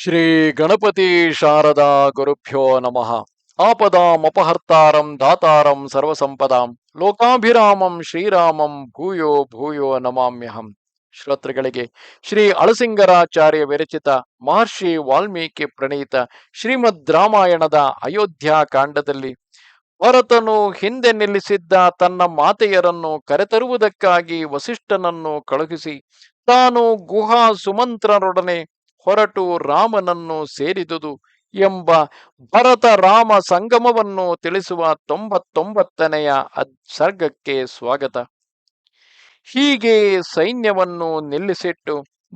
ಶ್ರೀ ಗಣಪತಿ ಶಾರದಾ ಗುರುಭ್ಯೋ ನಮಃ. ಆಪದಾಮಪಹರ್ತಾರಂ ದಾತಾರಂ ಸರ್ವಸಂಪದಾಂ ಲೋಕಾಭಿರಾಮಂ ಶ್ರೀರಾಮಂ ಭೂಯೋ ಭೂಯೋ ನಮಾಮ್ಯಹಂ. ಶ್ರೋತೃಗಳಿಗೆ ಶ್ರೀ ಅಳಸಿಂಗರಾಚಾರ್ಯ ವಿರಚಿತ ಮಹರ್ಷಿ ವಾಲ್ಮೀಕಿ ಪ್ರಣೀತ ಶ್ರೀಮದ್ ರಾಮಾಯಣದ ಅಯೋಧ್ಯ ಕಾಂಡದಲ್ಲಿ ಭರತನು ಹಿಂದೆ ನಿಲ್ಲಿಸಿದ್ದ ತನ್ನ ಮಾತೆಯರನ್ನು ಕರೆತರುವುದಕ್ಕಾಗಿ ವಸಿಷ್ಠನನ್ನು ಕಳುಹಿಸಿ ತಾನು ಗುಹಾ ಸುಮಂತ್ರರೊಡನೆ ಹೊರಟು ರಾಮನನ್ನು ಸೇರಿದುದು ಎಂಬ ಭರತ ರಾಮ ಸಂಗಮವನ್ನು ತಿಳಿಸುವ ತೊಂಬತ್ತೊಂಬತ್ತನೆಯ ಸರ್ಗಕ್ಕೆ ಸ್ವಾಗತ. ಹೀಗೆ ಸೈನ್ಯವನ್ನು ನಿಲ್ಲಿಸಿಟ್ಟು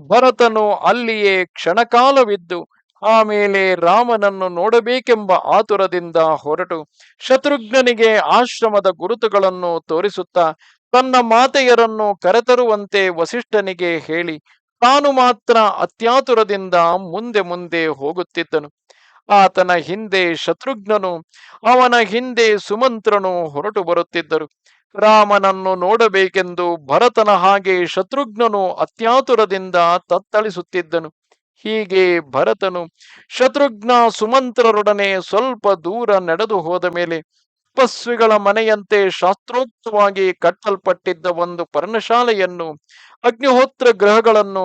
ಭರತನು ಅಲ್ಲಿಯೇ ಕ್ಷಣಕಾಲವಿದ್ದು ಆಮೇಲೆ ರಾಮನನ್ನು ನೋಡಬೇಕೆಂಬ ಆತುರದಿಂದ ಹೊರಟು ಶತ್ರುಘ್ನನಿಗೆ ಆಶ್ರಮದ ಗುರುತುಗಳನ್ನು ತೋರಿಸುತ್ತಾ ತನ್ನ ಮಾತೆಯರನ್ನು ಕರೆತರುವಂತೆ ವಸಿಷ್ಠನಿಗೆ ಹೇಳಿ ತಾನು ಮಾತ್ರ ಅತ್ಯಾತುರದಿಂದ ಮುಂದೆ ಮುಂದೆ ಹೋಗುತ್ತಿದ್ದನು. ಆತನ ಹಿಂದೆ ಶತ್ರುಘ್ನನು, ಅವನ ಹಿಂದೆ ಸುಮಂತ್ರನು ಹೊರಟು ಬರುತ್ತಿದ್ದರು. ರಾಮನನ್ನು ನೋಡಬೇಕೆಂದು ಭರತನ ಹಾಗೆ ಶತ್ರುಘ್ನನು ಅತ್ಯಾತುರದಿಂದ ತತ್ತಳಿಸುತ್ತಿದ್ದನು. ಹೀಗೆ ಭರತನು ಶತ್ರುಘ್ನ ಸುಮಂತ್ರರೊಡನೆ ಸ್ವಲ್ಪ ದೂರ ನಡೆದು ಹೋದ ಮೇಲೆ ತಪಸ್ವಿಗಳ ಮನೆಯಂತೆ ಶಾಸ್ತ್ರೋಕ್ತವಾಗಿ ಕಟ್ಟಲ್ಪಟ್ಟಿದ್ದ ಒಂದು ಪರ್ಣಶಾಲೆಯನ್ನು, ಅಗ್ನಿಹೋತ್ರ ಗ್ರಹಗಳನ್ನು,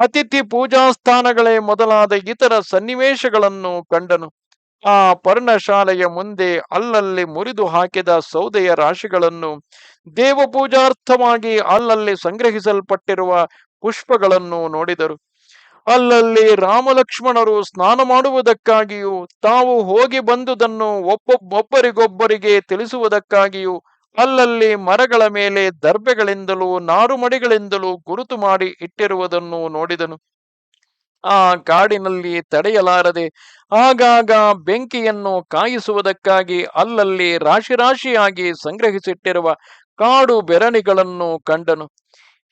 ಅತಿಥಿ ಪೂಜಾ ಸ್ಥಾನಗಳೇ ಮೊದಲಾದ ಇತರ ಸನ್ನಿವೇಶಗಳನ್ನು ಕಂಡನು. ಆ ಪರ್ಣಶಾಲೆಯ ಮುಂದೆ ಅಲ್ಲಲ್ಲಿ ಮುರಿದು ಹಾಕಿದ ಸೌದೆಯ ರಾಶಿಗಳನ್ನು, ದೇವಪೂಜಾರ್ಥವಾಗಿ ಅಲ್ಲಲ್ಲಿ ಸಂಗ್ರಹಿಸಲ್ಪಟ್ಟಿರುವ ಪುಷ್ಪಗಳನ್ನು ನೋಡಿದರು. ಅಲ್ಲಲ್ಲಿ ರಾಮಲಕ್ಷ್ಮಣರು ಸ್ನಾನ ಮಾಡುವುದಕ್ಕಾಗಿಯೂ, ತಾವು ಹೋಗಿ ಬಂದುದನ್ನು ಒಬ್ಬೊಬ್ಬರಿಗೊಬ್ಬರಿಗೆ ತಿಳಿಸುವುದಕ್ಕಾಗಿಯೂ, ಅಲ್ಲಲ್ಲಿ ಮರಗಳ ಮೇಲೆ ದರ್ಬೆಗಳಿಂದಲೂ, ನಾರುಮಡಿಗಳಿಂದಲೂ ಗುರುತು ಮಾಡಿ ಇಟ್ಟಿರುವುದನ್ನು ನೋಡಿದನು. ಆ ಕಾಡಿನಲ್ಲಿ ತಡೆಯಲಾರದೆ, ಆಗಾಗ ಬೆಂಕಿಯನ್ನು ಕಾಯಿಸುವುದಕ್ಕಾಗಿ ಅಲ್ಲಲ್ಲಿ ರಾಶಿ ರಾಶಿಯಾಗಿ ಸಂಗ್ರಹಿಸಿಟ್ಟಿರುವ ಕಾಡು ಬೆರಣಿಗಳನ್ನು ಕಂಡನು.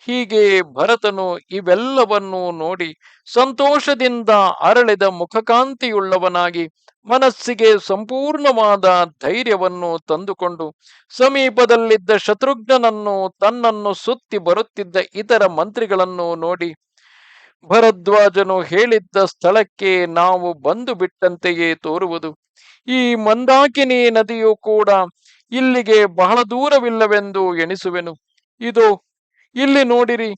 ಹೀಗೆ ಭರತನು ಇವೆಲ್ಲವನ್ನೂ ನೋಡಿ ಸಂತೋಷದಿಂದ ಅರಳಿದ ಮುಖಕಾಂತಿಯುಳ್ಳವನಾಗಿ ಮನಸ್ಸಿಗೆ ಸಂಪೂರ್ಣವಾದ ಧೈರ್ಯವನ್ನು ತಂದುಕೊಂಡು ಸಮೀಪದಲ್ಲಿದ್ದ ಶತ್ರುಘ್ನನನ್ನು ತನ್ನನ್ನು ಸುತ್ತಿ ಬರುತ್ತಿದ್ದ ಇತರ ಮಂತ್ರಿಗಳನ್ನು ನೋಡಿ ಭರದ್ವಾಜನು ಹೇಳಿದ್ದ ಸ್ಥಳಕ್ಕೆ ನಾವು ಬಂದು ಬಿಟ್ಟಂತೆಯೇ ತೋರುವುದು. ಈ ಮಂದಾಕಿನಿ ನದಿಯು ಕೂಡ ಇಲ್ಲಿಗೆ ಬಹಳ ದೂರವಿಲ್ಲವೆಂದು ಎಣಿಸುವೆನು. ಇದು ಇಲ್ಲಿ ನೋಡಿರಿ,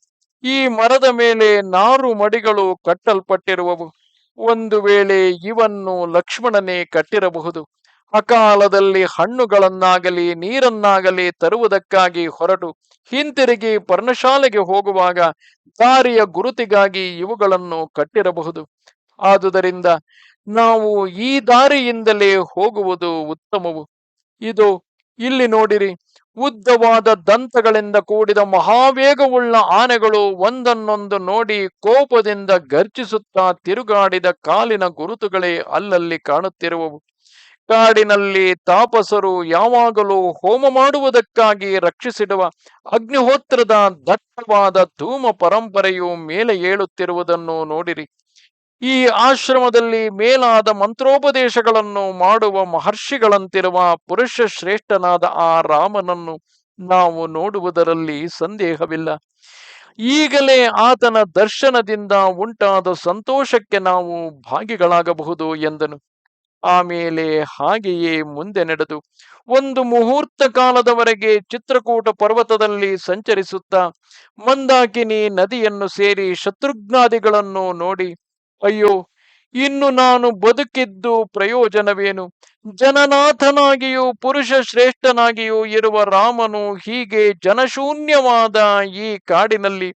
ಈ ಮರದ ಮೇಲೆ ನಾರು ಮಡಿಗಳು ಕಟ್ಟಲ್ಪಟ್ಟಿರುವವು. ಒಂದು ವೇಳೆ ಇವನ್ನು ಲಕ್ಷ್ಮಣನೇ ಕಟ್ಟಿರಬಹುದು. ಅಕಾಲದಲ್ಲಿ ಹಣ್ಣುಗಳನ್ನಾಗಲಿ ನೀರನ್ನಾಗಲಿ ತರುವುದಕ್ಕಾಗಿ ಹೊರಟು ಹಿಂತಿರುಗಿ ಪರ್ಣಶಾಲೆಗೆ ಹೋಗುವಾಗ ದಾರಿಯ ಗುರುತಿಗಾಗಿ ಇವುಗಳನ್ನು ಕಟ್ಟಿರಬಹುದು. ಆದುದರಿಂದ ನಾವು ಈ ದಾರಿಯಿಂದಲೇ ಹೋಗುವುದು ಉತ್ತಮವು. ಇದು ಇಲ್ಲಿ ನೋಡಿರಿ, ಉದ್ದವಾದ ದಂತಗಳಿಂದ ಕೂಡಿದ ಮಹಾವೇಗವುಳ್ಳ ಆನೆಗಳು ಒಂದನ್ನೊಂದು ನೋಡಿ ಕೋಪದಿಂದ ಗರ್ಜಿಸುತ್ತಾ ತಿರುಗಾಡಿದ ಕಾಲಿನ ಗುರುತುಗಳೇ ಅಲ್ಲಲ್ಲಿ ಕಾಣುತ್ತಿರುವವು. ಕಾಡಿನಲ್ಲಿ ತಾಪಸರು ಯಾವಾಗಲೂ ಹೋಮ ಮಾಡುವುದಕ್ಕಾಗಿ ರಕ್ಷಿಸಿಡುವ ಅಗ್ನಿಹೋತ್ರದ ದಟ್ಟವಾದ ಧೂಮ ಪರಂಪರೆಯು ಮೇಲೆ ಏಳುತ್ತಿರುವುದನ್ನು ನೋಡಿರಿ. ಈ ಆಶ್ರಮದಲ್ಲಿ ಮೇಲಾದ ಮಂತ್ರೋಪದೇಶಗಳನ್ನು ಮಾಡುವ ಮಹರ್ಷಿಗಳಂತಿರುವ ಪುರುಷ ಶ್ರೇಷ್ಠನಾದ ಆ ರಾಮನನ್ನು ನಾವು ನೋಡುವುದರಲ್ಲಿ ಸಂದೇಹವಿಲ್ಲ. ಈಗಲೇ ಆತನ ದರ್ಶನದಿಂದ ಉಂಟಾದ ಸಂತೋಷಕ್ಕೆ ನಾವು ಭಾಗಿಗಳಾಗಬಹುದು ಎಂದನು. ಆಮೇಲೆ ಹಾಗೆಯೇ ಮುಂದೆ ನಡೆದು ಒಂದು ಮುಹೂರ್ತ ಕಾಲದವರೆಗೆ ಚಿತ್ರಕೂಟ ಪರ್ವತದಲ್ಲಿ ಸಂಚರಿಸುತ್ತಾ ಮಂದಾಕಿನಿ ನದಿಯನ್ನು ಸೇರಿ ಶತ್ರುಘ್ನಾದಿಗಳನ್ನು ನೋಡಿ ಅಯ್ಯೋ, ಇನ್ನು ನಾನು ಬದುಕಿದ್ದು ಪ್ರಯೋಜನವೇನು? ಜನನಾಥನಾಗಿಯೂ ಪುರುಷ ಶ್ರೇಷ್ಠನಾಗಿಯೂ ಇರುವ ರಾಮನು ಹೀಗೆ ಜನಶೂನ್ಯವಾದ ಈ ಕಾಡಿನಲ್ಲಿ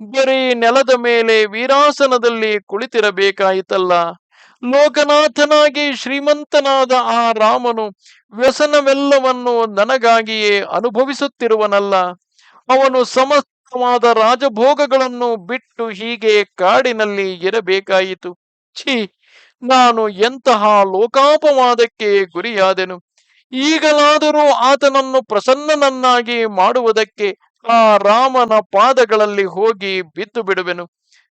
ಬರೀ ನೆಲದ ಮೇಲೆ ವೀರಾಸನದಲ್ಲಿ ಕುಳಿತಿರಬೇಕಾಯಿತಲ್ಲ? ಲೋಕನಾಥನಾಗಿ ಶ್ರೀಮಂತನಾದ ಆ ರಾಮನು ವ್ಯಸನವೆಲ್ಲವನ್ನು ನನಗಾಗಿಯೇ ಅನುಭವಿಸುತ್ತಿರುವನಲ್ಲ. ಅವನು ಸಮಸ್ತವಾದ ರಾಜಭೋಗಗಳನ್ನು ಬಿಟ್ಟು ಹೀಗೆ ಕಾಡಿನಲ್ಲಿ ಇರಬೇಕಾಯಿತು. ಛೀ, ನಾನು ಎಂತಹ ಲೋಕಾಪವಾದಕ್ಕೆ ಗುರಿಯಾದೆನು? ಈಗಲಾದರೂ ಆತನನ್ನು ಪ್ರಸನ್ನನನ್ನಾಗಿ ಮಾಡುವುದಕ್ಕೆ ಆ ರಾಮನ ಪಾದಗಳಲ್ಲಿ ಹೋಗಿ ಬಿದ್ದು ಬಿಡುವೆನು.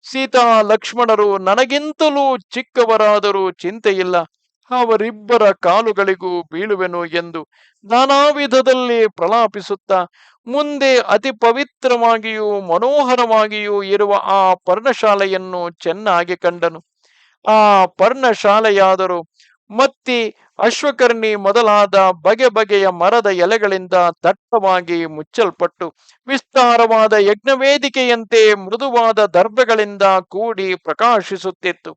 ಸೀತಾ, ಲಕ್ಷ್ಮಣರು ನನಗಿಂತಲೂ ಚಿಕ್ಕವರಾದರೂ ಚಿಂತೆಯಿಲ್ಲ. ಅವರಿಬ್ಬರ ಕಾಲುಗಳಿಗೂ ಬೀಳುವೆನು ಎಂದು ನಾನಾ ವಿಧದಲ್ಲಿ ಪ್ರಲಾಪಿಸುತ್ತಾ ಮುಂದೆ ಅತಿ ಪವಿತ್ರವಾಗಿಯೂ ಮನೋಹರವಾಗಿಯೂ ಇರುವ ಆ ಪರ್ಣಶಾಲೆಯನ್ನು ಚೆನ್ನಾಗಿ ಕಂಡನು. ಆ ಪರ್ಣಶಾಲೆಯಾದರೂ ಮತ್ತಿ ಅಶ್ವಕರ್ಣಿ ಮೊದಲಾದ ಬಗೆ ಬಗೆಯ ಮರದ ಎಲೆಗಳಿಂದ ದಟ್ಟವಾಗಿ ಮುಚ್ಚಲ್ಪಟ್ಟು ವಿಸ್ತಾರವಾದ ಯಜ್ಞವೇದಿಕೆಯಂತೆ ಮೃದುವಾದ ದರ್ಭೆಗಳಿಂದ ಕೂಡಿ ಪ್ರಕಾಶಿಸುತ್ತಿತ್ತು.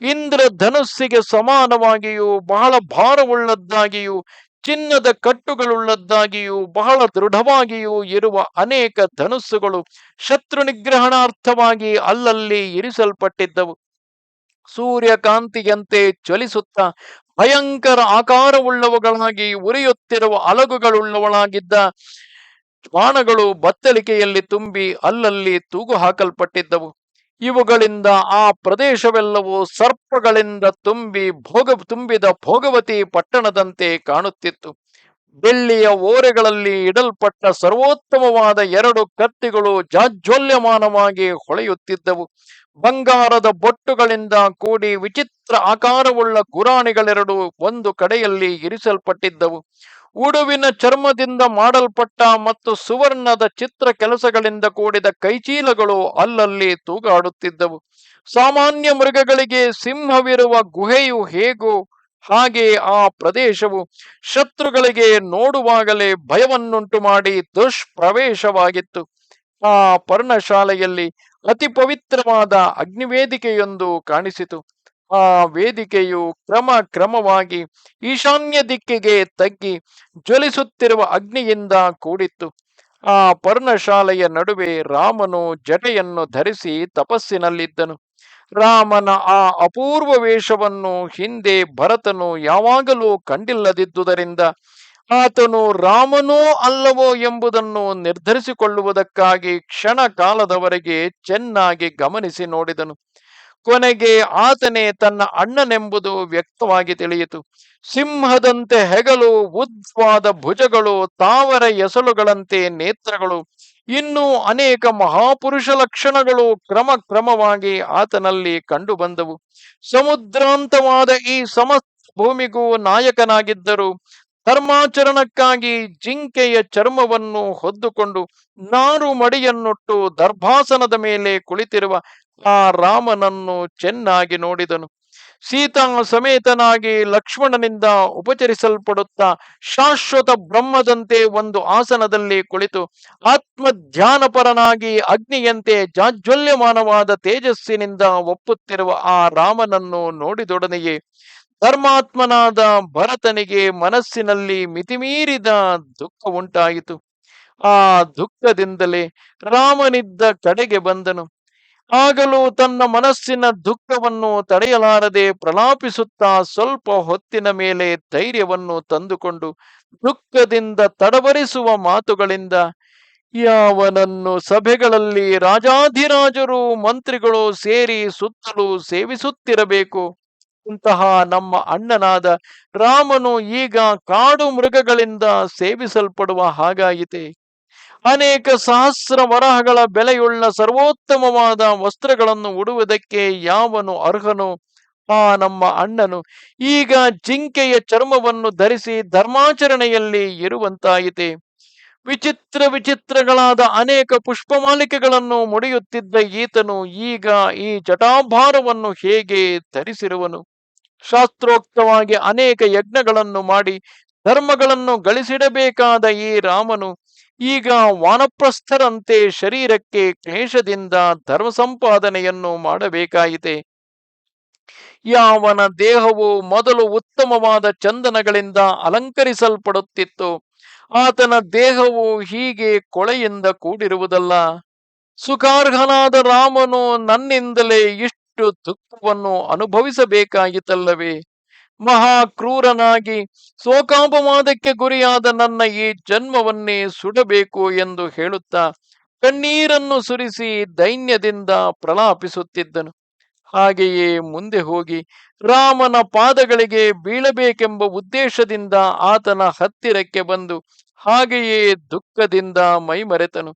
ಇಂದ್ರ ಧನುಸ್ಸಿಗೆ ಸಮಾನವಾಗಿಯೂ, ಬಹಳ ಭಾರವುಳ್ಳದ್ದಾಗಿಯೂ, ಚಿನ್ನದ ಕಟ್ಟುಗಳುಳ್ಳದ್ದಾಗಿಯೂ, ಬಹಳ ದೃಢವಾಗಿಯೂ ಇರುವ ಅನೇಕ ಧನುಸ್ಸುಗಳು ಶತ್ರು ನಿಗ್ರಹಣಾರ್ಥವಾಗಿ ಅಲ್ಲಲ್ಲಿ ಇರಿಸಲ್ಪಟ್ಟಿದ್ದವು. ಸೂರ್ಯಕಾಂತಿಯಂತೆ ಜ್ವಲಿಸುತ್ತಾ ಭಯಂಕರ ಆಕಾರವುಳ್ಳವುಗಳಾಗಿ ಉರಿಯುತ್ತಿರುವ ಅಲಗುಗಳುಳ್ಳವಳಾಗಿದ್ದ ಬಾಣಗಳು ಬತ್ತಲಿಕೆಯಲ್ಲಿ ತುಂಬಿ ಅಲ್ಲಲ್ಲಿ ತೂಗು ಹಾಕಲ್ಪಟ್ಟಿದ್ದವು ಇವುಗಳಿಂದ ಆ ಪ್ರದೇಶವೆಲ್ಲವೂ ಸರ್ಪಗಳಿಂದ ತುಂಬಿ ಭೋಗ, ತುಂಬಿದ ಭೋಗವತಿ ಪಟ್ಟಣದಂತೆ ಕಾಣುತ್ತಿತ್ತು. ಬೆಳ್ಳಿಯ ಓರೆಗಳಲ್ಲಿ ಇಡಲ್ಪಟ್ಟ ಸರ್ವೋತ್ತಮವಾದ ಎರಡು ಕತ್ತಿಗಳು ಜಾಜ್ವಲ್ಯಮಾನವಾಗಿ ಹೊಳೆಯುತ್ತಿದ್ದವು. ಬಂಗಾರದ ಬೊಟ್ಟುಗಳಿಂದ ಕೂಡಿ ವಿಚಿತ್ರ ಆಕಾರವುಳ್ಳ ಗುರಾಣಿಗಳೆರಡು ಒಂದು ಕಡೆಯಲ್ಲಿ ಇರಿಸಲ್ಪಟ್ಟಿದ್ದವು. ಉಡುವಿನ ಚರ್ಮದಿಂದ ಮಾಡಲ್ಪಟ್ಟ ಮತ್ತು ಸುವರ್ಣದ ಚಿತ್ರ ಕೆಲಸಗಳಿಂದ ಕೂಡಿದ ಕೈಚೀಲಗಳು ಅಲ್ಲಲ್ಲಿ ತೂಗಾಡುತ್ತಿದ್ದವು. ಸಾಮಾನ್ಯ ಮೃಗಗಳಿಗೆ ಸಿಂಹವಿರುವ ಗುಹೆಯು ಹೇಗೋ ಹಾಗೆ ಆ ಪ್ರದೇಶವು ಶತ್ರುಗಳಿಗೆ ನೋಡುವಾಗಲೇ ಭಯವನ್ನುಂಟು ಮಾಡಿ ದುಷ್ಪ್ರವೇಶವಾಗಿತ್ತು. ಆ ಪರ್ಣಶಾಲೆಯಲ್ಲಿ ಅತಿ ಪವಿತ್ರವಾದ ಅಗ್ನಿವೇದಿಕೆಯೊಂದು ಕಾಣಿಸಿತು. ಆ ವೇದಿಕೆಯು ಕ್ರಮ ಕ್ರಮವಾಗಿ ಈಶಾನ್ಯ ದಿಕ್ಕಿಗೆ ತಗ್ಗಿ ಜ್ವಲಿಸುತ್ತಿರುವ ಅಗ್ನಿಯಿಂದ ಕೂಡಿತ್ತು. ಆ ಪರ್ಣಶಾಲೆಯ ನಡುವೆ ರಾಮನು ಜಟೆಯನ್ನು ಧರಿಸಿ ತಪಸ್ಸಿನಲ್ಲಿದ್ದನು. ರಾಮನ ಆ ಅಪೂರ್ವ ವೇಷವನ್ನು ಹಿಂದೆ ಭರತನು ಯಾವಾಗಲೂ ಕಂಡಿಲ್ಲದಿದ್ದುದರಿಂದ ಆತನು ರಾಮನೋ ಅಲ್ಲವೋ ಎಂಬುದನ್ನು ನಿರ್ಧರಿಸಿಕೊಳ್ಳುವುದಕ್ಕಾಗಿ ಕ್ಷಣ ಕಾಲದವರೆಗೆ ಚೆನ್ನಾಗಿ ಗಮನಿಸಿ ನೋಡಿದನು. ಕೊನೆಗೆ ಆತನೇ ತನ್ನ ಅಣ್ಣನೆಂಬುದು ವ್ಯಕ್ತವಾಗಿ ತಿಳಿಯಿತು. ಸಿಂಹದಂತೆ ಹೆಗಲು, ಉದ್ವಾದ ಭುಜಗಳು, ತಾವರ ಎಸಳುಗಳಂತೆ ನೇತ್ರಗಳು, ಇನ್ನೂ ಅನೇಕ ಮಹಾಪುರುಷ ಲಕ್ಷಣಗಳು ಕ್ರಮ ಕ್ರಮವಾಗಿ ಆತನಲ್ಲಿ ಕಂಡುಬಂದವು. ಸಮುದ್ರಾಂತವಾದ ಈ ಸಮಸ್ತ ಭೂಮಿಗೂ ನಾಯಕನಾಗಿದ್ದರು. ಧರ್ಮಾಚರಣಕ್ಕಾಗಿ ಜಿಂಕೆಯ ಚರ್ಮವನ್ನು ಹೊದ್ದುಕೊಂಡು ನಾರು ಮಡಿಯನ್ನುಟ್ಟು ದರ್ಭಾಸನದ ಮೇಲೆ ಕುಳಿತಿರುವ ಆ ರಾಮನನ್ನು ಚೆನ್ನಾಗಿ ನೋಡಿದನು. ಸೀತಾ ಸಮೇತನಾಗಿ ಲಕ್ಷ್ಮಣನಿಂದ ಉಪಚರಿಸಲ್ಪಡುತ್ತಾ ಶಾಶ್ವತ ಬ್ರಹ್ಮದಂತೆ ಒಂದು ಆಸನದಲ್ಲಿ ಕುಳಿತು ಆತ್ಮ ಧ್ಯಾನಪರನಾಗಿ ಅಗ್ನಿಯಂತೆ ಜಾಜ್ವಲ್ಯಮಾನವಾದ ತೇಜಸ್ಸಿನಿಂದ ಒಪ್ಪುತ್ತಿರುವ ಆ ರಾಮನನ್ನು ನೋಡಿದೊಡನೆಯೇ ಧರ್ಮಾತ್ಮನಾದ ಭರತನಿಗೆ ಮನಸ್ಸಿನಲ್ಲಿ ಮಿತಿಮೀರಿದ ದುಃಖ ಉಂಟಾಯಿತು ಆ ದುಃಖದಿಂದಲೇ ರಾಮನಿದ್ದ ಕಡೆಗೆ ಬಂದನು. ಆಗಲೂ ತನ್ನ ಮನಸ್ಸಿನ ದುಃಖವನ್ನು ತಡೆಯಲಾರದೆ ಪ್ರಲಾಪಿಸುತ್ತಾ ಸ್ವಲ್ಪ ಹೊತ್ತಿನ ಮೇಲೆ ಧೈರ್ಯವನ್ನು ತಂದುಕೊಂಡು ದುಃಖದಿಂದ ತಡವರಿಸುವ ಮಾತುಗಳಿಂದ ಯಾವನನ್ನು ಸಭೆಗಳಲ್ಲಿ ರಾಜಾಧಿರಾಜರು, ಮಂತ್ರಿಗಳು ಸೇರಿ ಸುತ್ತಲೂ ಸೇವಿಸುತ್ತಿರಬೇಕು. ಇಂತಹ ನಮ್ಮ ಅಣ್ಣನಾದ ರಾಮನು ಈಗ ಕಾಡು ಮೃಗಗಳಿಂದ ಸೇವಿಸಲ್ಪಡುವ ಹಾಗಾಯಿತೆ. ಅನೇಕ ಸಹಸ್ರ ವರಹಗಳ ಬೆಲೆಯುಳ್ಳ ಸರ್ವೋತ್ತಮವಾದ ವಸ್ತ್ರಗಳನ್ನು ಉಡುವುದಕ್ಕೆ ಯಾವನು ಅರ್ಹನು? ಆ ನಮ್ಮ ಅಣ್ಣನು. ಈಗ ಜಿಂಕೆಯ ಚರ್ಮವನ್ನು ಧರಿಸಿ ಧರ್ಮಾಚರಣೆಯಲ್ಲಿ ಇರುವಂತಾಯಿತೆ. ವಿಚಿತ್ರ ವಿಚಿತ್ರಗಳಾದ ಅನೇಕ ಪುಷ್ಪಮಾಲಿಕೆಗಳನ್ನು ಮುಡಿಯುತ್ತಿದ್ದ ಈತನು ಈಗ ಈ ಜಟಾಭಾರವನ್ನು ಹೇಗೆ ಧರಿಸಿರುವನು? ಶಾಸ್ತ್ರೋಕ್ತವಾಗಿ ಅನೇಕ ಯಜ್ಞಗಳನ್ನು ಮಾಡಿ ಧರ್ಮಗಳನ್ನು ಗಳಿಸಿಡಬೇಕಾದ ಈ ರಾಮನು ಈಗ ವಾನಪ್ರಸ್ಥರಂತೆ ಶರೀರಕ್ಕೆ ಕ್ಲೇಶದಿಂದ ಧರ್ಮ ಸಂಪಾದನೆಯನ್ನು ಮಾಡಬೇಕಾಯಿತೆ. ಯಾವನ ದೇಹವು ಮೊದಲು ಉತ್ತಮವಾದ ಚಂದನಗಳಿಂದ ಅಲಂಕರಿಸಲ್ಪಡುತ್ತಿತ್ತು, ಆತನ ದೇಹವು ಹೀಗೆ ಕೊಳೆಯಿಂದ ಕೂಡಿರುವುದಲ್ಲ. ಸುಖಾರ್ಹನಾದ ರಾಮನು ನನ್ನಿಂದಲೇ ಇಷ್ಟು ದುಃಖವನ್ನು ಅನುಭವಿಸಬೇಕಾಯಿತಲ್ಲವೇ? ಮಹಾ ಕ್ರೂರನಾಗಿ ಶೋಕಾಪವಾದಕ್ಕೆ ಗುರಿಯಾದ ನನ್ನ ಈ ಜನ್ಮವನ್ನೇ ಸುಡಬೇಕು ಎಂದು ಹೇಳುತ್ತಾ ಕಣ್ಣೀರನ್ನು ಸುರಿಸಿ ದೈನ್ಯದಿಂದ ಪ್ರಲಾಪಿಸುತ್ತಿದ್ದನು. ಹಾಗೆಯೇ ಮುಂದೆ ಹೋಗಿ ರಾಮನ ಪಾದಗಳಿಗೆ ಬೀಳಬೇಕೆಂಬ ಉದ್ದೇಶದಿಂದ ಆತನ ಹತ್ತಿರಕ್ಕೆ ಬಂದು ಹಾಗೆಯೇ ದುಃಖದಿಂದ ಮೈಮರೆತನು.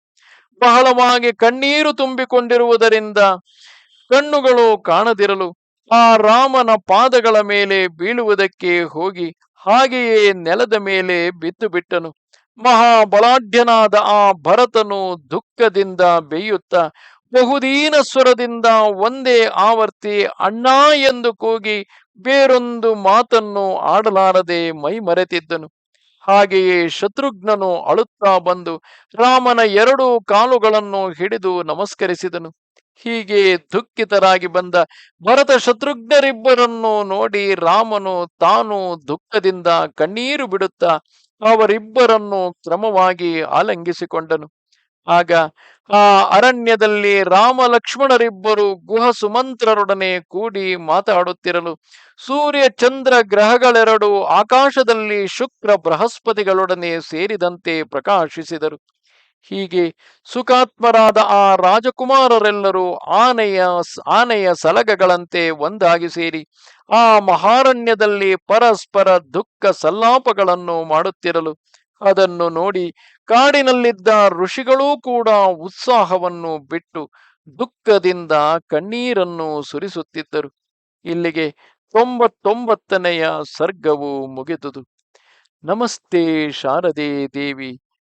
ಬಹಳವಾಗಿ ಕಣ್ಣೀರು ತುಂಬಿಕೊಂಡಿರುವುದರಿಂದ ಕಣ್ಣುಗಳು ಕಾಣದಿರಲು ಆ ರಾಮನ ಪಾದಗಳ ಮೇಲೆ ಬೀಳುವುದಕ್ಕೆ ಹೋಗಿ ಹಾಗೆಯೇ ನೆಲದ ಮೇಲೆ ಬಿದ್ದು ಬಿಟ್ಟನು. ಮಹಾಬಲಾಢ್ಯನಾದ ಆ ಭರತನು ದುಃಖದಿಂದ ಬೇಯುತ್ತಾ, ಬಹುದೀನ ಸ್ವರದಿಂದ ಒಂದೇ ಆವರ್ತಿ ಅಣ್ಣ ಎಂದು ಕೂಗಿ ಬೇರೊಂದು ಮಾತನ್ನು ಆಡಲಾರದೆ ಮೈ ಮರೆತಿದ್ದನು. ಹಾಗೆಯೇ ಶತ್ರುಘ್ನನು ಅಳುತ್ತಾ ಬಂದು ರಾಮನ ಎರಡು ಕಾಲುಗಳನ್ನು ಹಿಡಿದು ನಮಸ್ಕರಿಸಿದನು. ಹೀಗೆ ದುಃಖಿತರಾಗಿ ಬಂದ ಭರತ ಶತ್ರುಘ್ನರಿಬ್ಬರನ್ನು ನೋಡಿ ರಾಮನು ತಾನು ದುಃಖದಿಂದ ಕಣ್ಣೀರು ಬಿಡುತ್ತಾ ಅವರಿಬ್ಬರನ್ನು ಕ್ರಮವಾಗಿ ಆಲಂಗಿಸಿಕೊಂಡನು. ಆಗ ಆ ಅರಣ್ಯದಲ್ಲಿ ರಾಮ ಲಕ್ಷ್ಮಣರಿಬ್ಬರು ಗುಹ ಸುಮಂತ್ರರೊಡನೆ ಕೂಡಿ ಮಾತಾಡುತ್ತಿರಲು ಸೂರ್ಯ ಚಂದ್ರ ಗ್ರಹಗಳೆರಡು ಆಕಾಶದಲ್ಲಿ ಶುಕ್ರ ಬೃಹಸ್ಪತಿಗಳೊಡನೆ ಸೇರಿದಂತೆ ಪ್ರಕಾಶಿಸಿದರು. ಹೀಗೆ ಸುಖಾತ್ಮರಾದ ಆ ರಾಜಕುಮಾರರೆಲ್ಲರೂ ಆನೆಯ ಆನೆಯ ಸಲಗಗಳಂತೆ ಒಂದಾಗಿ ಸೇರಿ ಆ ಮಹಾರಣ್ಯದಲ್ಲಿ ಪರಸ್ಪರ ದುಃಖ ಸಲ್ಲಾಪಗಳನ್ನು ಮಾಡುತ್ತಿರಲು ಅದನ್ನು ನೋಡಿ ಕಾಡಿನಲ್ಲಿದ್ದ ಋಷಿಗಳೂ ಕೂಡ ಉತ್ಸಾಹವನ್ನು ಬಿಟ್ಟು ದುಃಖದಿಂದ ಕಣ್ಣೀರನ್ನು ಸುರಿಸುತ್ತಿದ್ದರು. ಇಲ್ಲಿಗೆ ತೊಂಬತ್ತೊಂಬತ್ತನೆಯ ಸರ್ಗವು ಮುಗಿದುದು. ನಮಸ್ತೆ ಶಾರದೆ ದೇವಿ.